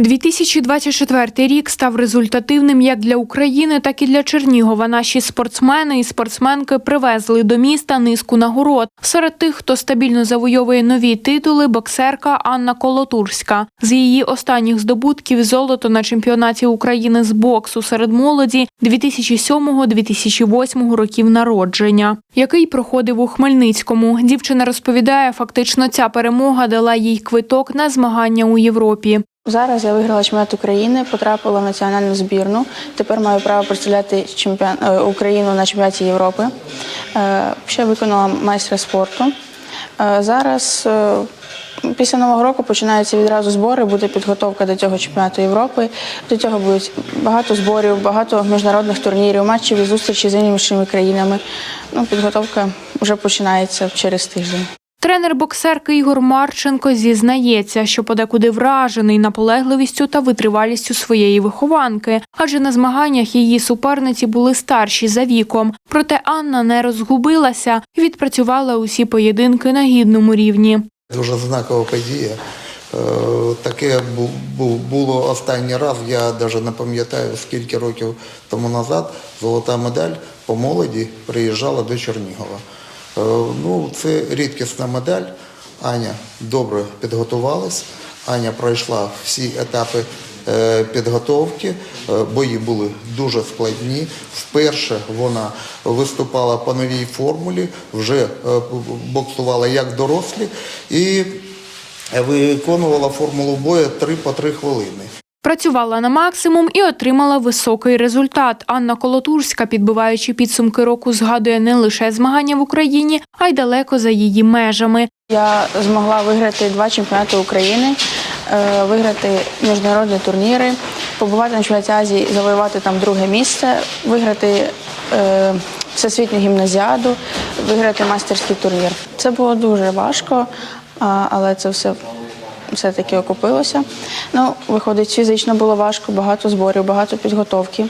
2024 рік став результативним як для України, так і для Чернігова. Наші спортсмени і спортсменки привезли до міста низку нагород. Серед тих, хто стабільно завойовує нові титули, боксерка Анна Колотурська. З її останніх здобутків золото на чемпіонаті України з боксу серед молоді 2007-2008 років народження, який проходив у Хмельницькому. Дівчина розповідає, фактично ця перемога дала їй квиток на змагання у Європі. Зараз я виграла чемпіонат України, потрапила в національну збірну. Тепер маю право представляти чемпіон... е, Україну на чемпіонаті Європи. Е, Ще виконала майстра спорту. Е, Зараз після нового року починаються відразу збори, буде підготовка до цього чемпіонату Європи. До цього будуть багато зборів, багато міжнародних турнірів, матчів і зустрічі з іншими країнами. Ну, підготовка вже починається через тиждень. Тренер боксерки Ігор Марченко зізнається, що подекуди вражений наполегливістю та витривалістю своєї вихованки, адже на змаганнях її суперниці були старші за віком. Проте Анна не розгубилася і відпрацювала усі поєдинки на гідному рівні. Дуже знакова подія. Е, Таке бу- бу- було останній раз, я навіть не пам'ятаю, скільки років тому назад золота медаль по молоді приїжджала до Чернігова. Е, Ну, це рідкісна медаль. Аня добре підготувалась. Аня пройшла всі етапи е, підготовки. Е, Бої були дуже складні. Вперше вона виступала по новій формулі, вже боксувала як дорослі і виконувала формулу бою 3 по 3 хвилини. Працювала на максимум і отримала високий результат. Анна Колотурська, підбиваючи підсумки року, згадує не лише змагання в Україні, а й далеко за її межами. Я змогла виграти два чемпіонати України, е, виграти міжнародні турніри, побувати на чемпіонаті Азії, завоювати там друге місце, виграти е, всесвітню гімназіаду, виграти майстерський турнір. Це було дуже важко, але це все все-таки окупилося. Ну, виходить, фізично було важко, багато зборів, багато підготовки.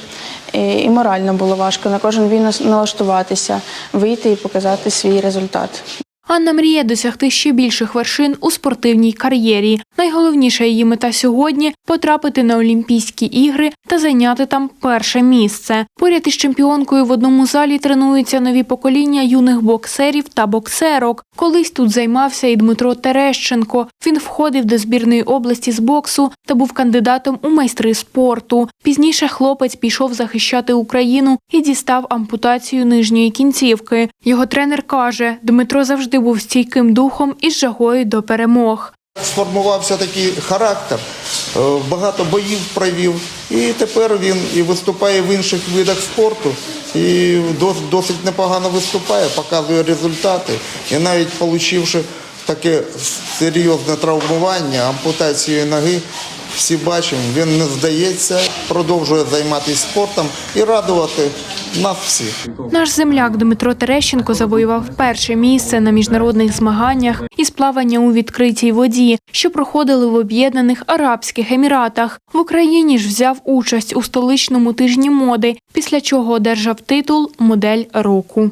І, і морально було важко на кожен бій налаштуватися, вийти і показати свій результат. Анна мріє досягти ще більших вершин у спортивній кар'єрі. Найголовніша її мета сьогодні потрапити на Олімпійські ігри та зайняти там перше місце. Поряд із чемпіонкою в одному залі тренуються нові покоління юних боксерів та боксерок. Колись тут займався і Дмитро Терещенко. Він входив до збірної області з боксу та був кандидатом у майстри спорту. Пізніше хлопець пішов захищати Україну і дістав ампутацію нижньої кінцівки. Його тренер каже, Дмитро завжди був стійким духом і з жагою до перемог. Сформувався такий характер, е, багато боїв провів, і тепер він і виступає в інших видах спорту, і досить непогано виступає, показує результати. І навіть отримавши таке серйозне травмування, ампутацію ноги, всі бачимо, він не здається, продовжує займатися спортом і радувати нас всіх. Наш земляк Дмитро Терещенко завоював перше місце на міжнародних змаганнях із плавання у відкритій воді, що проходили в Об'єднаних Арабських Еміратах. В Україні ж взяв участь у столичному тижні моди, після чого одержав титул Модель року.